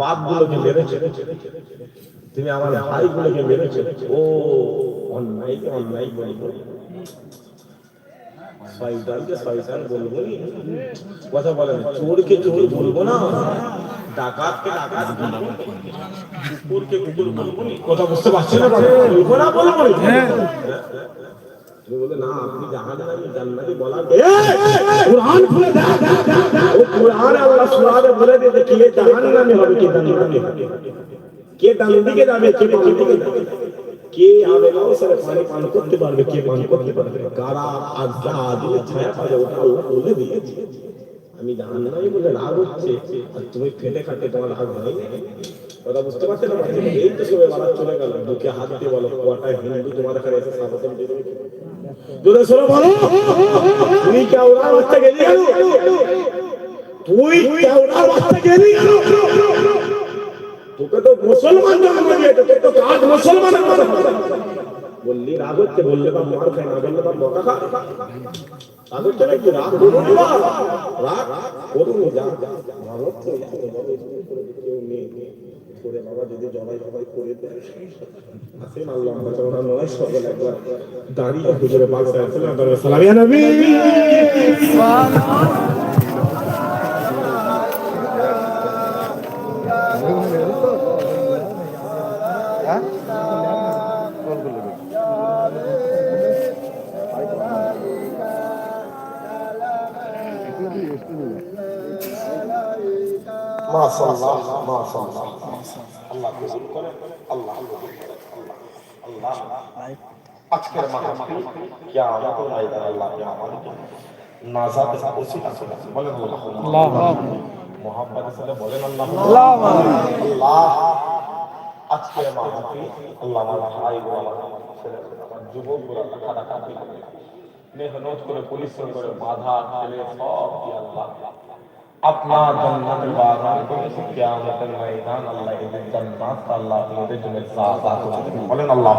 বাপ গুলোকে মেরেছে। তুমি আমার ভাই গুলোকে মেরেছে। ও অন্যায় অন্যায় বলব শয়তানকে শয়তান বলব কথা বলে না, চোরকে চোর বলব না। ডাকাতকে ডাকাত বলব কুকুরকে কুকুর বলব। কথা বুঝতে পারছি না? বলব না বলব নি। তুমি বলে না আপনি জাহান নামি জান্নাতি বলা কোরআন খুলে দাও ও কোরআন আল্লাহ সুরাতে বলে দিতে কে জাহান্নামে হবে কে জান্নাতে হবে? কে ডান দিকে যাবে কে বাম দিকে যাবে? কে হবে না সেটা পানি পান করতে পারবে কে পান করতে পারবে? কারা আজ্ঞা ছায়া পাবে ওটা আল্লাহ বলে দিয়েছে। আমি বলে রাগ হচ্ছে আর তুমি ফেটে খাটে তোমার রাগ হয় কথা বুঝতে পারছ না এই তো সবে বাড়া চলে গেল। বুকে হাত দিয়ে বলো কটা হিন্দু তোমার এখানে এসে স্বাগতম দিয়ে জোরে সরে বলো। তুই কেওড়ার বাচ্চা গেলি তুই কেওড়ার বাচ্চা গেলি তোকে তো মুসলমান জন্ম দিয়েছে তোকে তো কাজ মুসলমানের কথা বললি, রাগ হচ্ছে, বললে বা মার খায়, না বললে বা বকা খা রাগ হচ্ছে নাকি? রাগ করুন রাগ করুন, যা রাগ তো করে বাবা যদি জবাই জবাই করে দেয়। আসেন আল্লাহ আমরা নয় সকল একবার দাঁড়িয়ে হুজুরে পাক সাল্লাল্লাহু আলাইহি ওয়াসাল্লাম আল্লাহ আল্লাহ আল্লাহ আল্লাহ আজকের মাহফিল কিয়ামত আল্লাহ আল্লাহ মোহাম্মদ বলেন আল্লাহ আল্লাহ মাহফিল আল্লাহ আমার ভাই ও যুবক করে পরিশ্রম করে বাধা ছেলে সব দিয়ে আল্লাহ আপনার জান্নাতের বাগান করেছে কিয়ামতের ময়দান আল্লাহ এদের জান্নাত আল্লাহ তোমাদের জন্য জাযাত বলেন আল্লাহ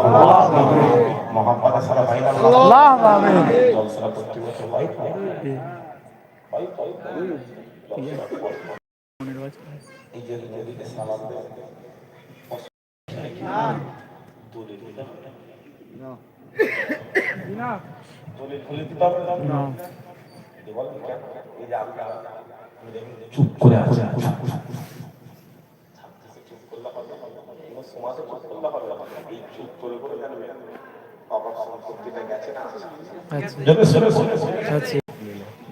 মোহাম্মদ সারা ভাই আল্লাহ আমিন জলসা প্রতি বছর ভাই ভাই ভাই এই যে নদীতে সালাম দেয় দলে দিতে হবে না দলে দলে দিতে হবে না বলেন কেন? এই যে আপনি চুপ করে আছে। এই চুপ করে করে জানবে বাবার সম্পত্তিটা গেছে না যদি শুনে শুনে শুনে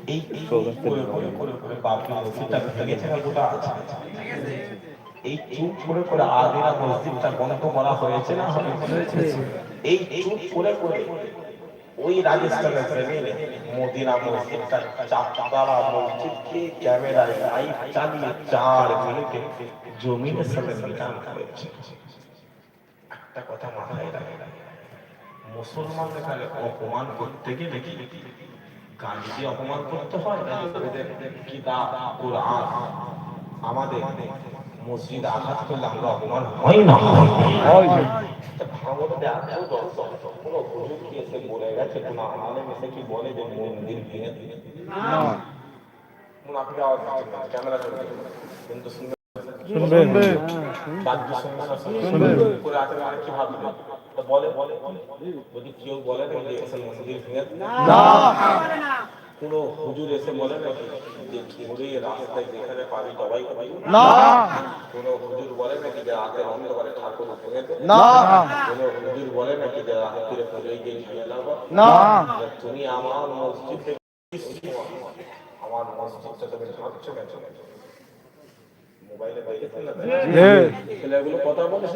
এই এই করে করে করে করে বাপের মসজিদটা ভেঙে গেছে না গোটা আছে এই চুপ করে করে আদিনা মসজিদটা বন্ধ করা হয়েছে না এই চুপ করে করে ওই রাজস্থানের জমিনে মদিনা মসজিদটা চাপতালা মসজিদকে ক্যামেরায় লাইভ চালিয়ে চার মিনিটে জমিনের সাথে মিটান হয়েছে। একটা কথা মাথায় রাখে মুসলমানদের কালে অপমান করতে গেলে কি? দিয়ে অপমান করতে হয় কিতাব, কোরআন, আমাদের মসজিদ আঘাত করলে আমরা অপমান হয় না? ভাঙতে এত দর্শক কোনো হুজুর কি এসে বলে। গেছে কোনো আলেম এসে কি বলে যে মন্দির ভেঙে দিবে মুনাফিক আওয়াজ ক্যামেরা কিন্তু শুনবে বাদ্য শুনবে না, শুনবে। করে আছে মানে কি ভাববে তো বলে বলে যদি কেউ বলে না। যে এসে মন্দির ভেঙে দিবে? কোনো হুজুর এসে বলে নাকি যে ঘুরে রাস্তায় যেখানে পাবি সবাই পাবি কোনো হুজুর বলে নাকি যে রাতে অন্ধকারে ঠাকুর ভেঙে দে। কোনো হুজুর বলে নাকি যে রাত্রিরে পুজোয় গিয়ে লাগো যে তুমি আমার মসজিদ আমার মসজিদটা তুমি ভাবছ কেন? মোবাইলে বাইরে ছেলেগুলো কথা বলে।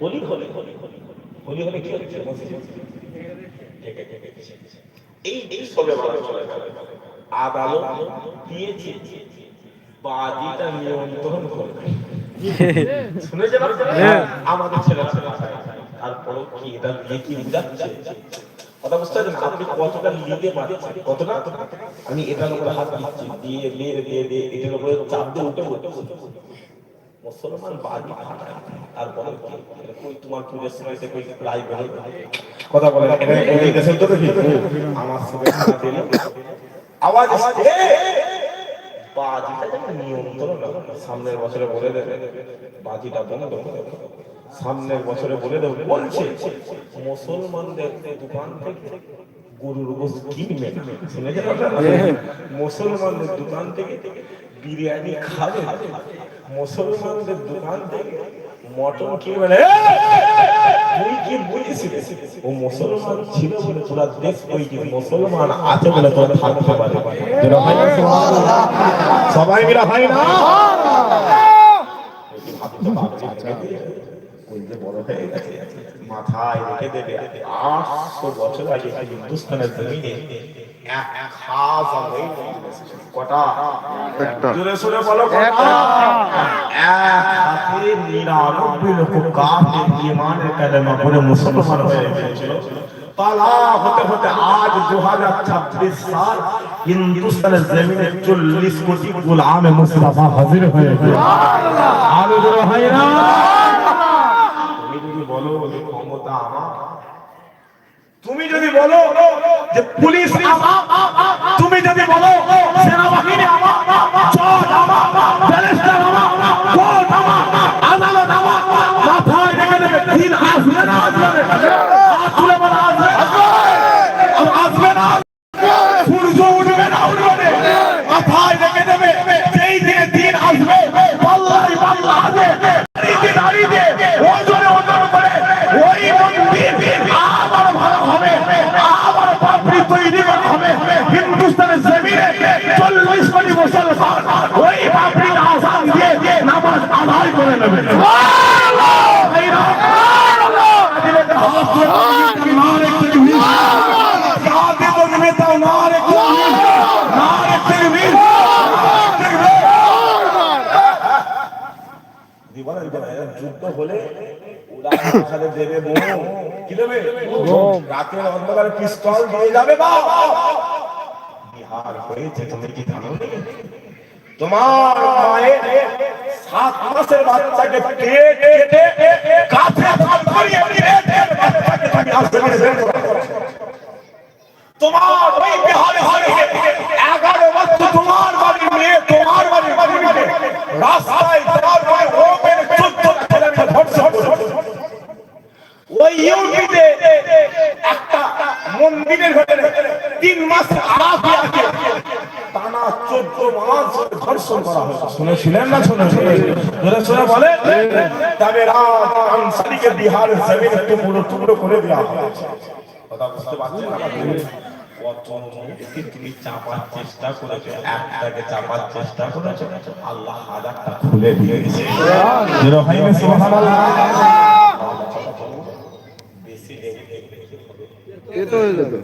হোলি হোলি হোলি হোলি হোলি হলে কি হচ্ছে? মসজিদ। থেকে থেকে এই এই সবে বলা চলে? আদালত দিয়েছে। বাজিটা নিয়ন্ত্রণ করবে। শুনেছেন আপনারা? আমাদের ছেলেরা তারপরে কি এটা দিয়ে কি বুঝাচ্ছে কথা বুঝতে পারছেন? আপনি কতটা লিদে পাচ্ছেন কতটা? আমি এটার উপরে হাত দিচ্ছি। দিয়ে দিয়ে দিয়ে দিয়ে এটার উপরে চাপ দিয়ে উঠে উঠে মুসলমান বাজি আর বলে কই তোমার পুজোর সময় সে কই প্রায় কথা বলে এই দেশের তো আমার সঙ্গে দিল আওয়াজ বাজিটা যেন নিয়ন্ত্রণ সামনের বছরে বলে দেবে। বাজিটা বন্ধ। সামনের বছরে বলে দেবে। বলছে মুসলমানদের দোকান থেকে গরুর গোস কিনবে। শুনেছেন? মুসলমানদের দোকান থেকে বিরিয়ানি খাবে। মুসলমানদের দোকান থেকে মটন কিনবে না। এই! তুই কি ও মুসলমান ছিল বলে পুরা দেশ ওই যে মুসলমান আছে বলে তোরা থাকতে পারে তোরা। সবাই মিলে ভাই না মাথায় রেখে দেবে, আটশো বছর আগে হিন্দুস্তানের জমিনে কটা? জোরে সোরে বলো কটা। এক হাতে নিরানব্বই লক্ষ কাফের ইমানের কালেমা পড়ে মুসলমান হয়ে গিয়েছিল। পালা হতে হতে আজ দু হাজার ছাব্বিশ সাল হিন্দুস্তানের জমিনে চল্লিশ কোটি গোলামে মুস্তফা হাজির হয়েছে আরও জোরে হয় না? তুমি যদি বলো ক্ষমতা আমার তুমি যদি বলো যে পুলিশ তুমি যদি বলো সেনাবাহিনী আমার জজ আমার ব্যারিস্টার আমার কোর্ট আমার আদালত আমার মাথায় রেখে দেবে দিন আসবে না আসবে না হাত তুলে বলা আসবে আর আসবে না সূর্য উঠবে না উঠবে না। মাথায় রেখে দেবে যেই দিনে দিন আসবে পাল্লাই পাল্লা হবে দাঁড়িয়ে দাঁড়িয়ে ওজনে ওজন করে ওই মন্দির আবার ভালো হবে আবার পাপড়ি তৈরি করা হবে হিন্দুস্তানের জমিনে চল্লিশ কোটি মুসলমান ওই পাপড়ি আসান দিয়ে নামাজ আদায় করে নেবে যুদ্ধ হলে ওরা দেবে বোম কি দেবে? রাতের অন্ধকারে পিস্তল দিয়ে যাবে বা বিহার হয়েছে, তুমি কি জানো? তোমার মায়ের সাত মাসের বাচ্চাকে কেটে কেটে করিয়ে পেটের তোমার ওই বিহারে তোমার বাড়ির মেয়ে তোমার বাড়ির বাড়ির মেয়ে রাস্তায় যাওয়ার পরে ওপেন চোদ্দ ছেলেকে ধর্ষণ করেছে। ওই ইউনিটে একটা মন্দিরের ভেতরে তিন মাস আরাফে আছে টানা চোদ্দ মাস ধর্ষণ করা হয়েছে। শুনেছিলেন না শুনেছিলেন? শুনে বলে। তবে রাত আনসারিকে বিহারের জমিন টুকরো টুকরো করে দেওয়া হয়েছে কথা বুঝতে পারছেন তুমি চাপার চেষ্টা করেছ একটাকে চাপার চেষ্টা করেছ আল্লাহ হাজারটা খুলে দিয়েছে। এ তো হয়ে যেত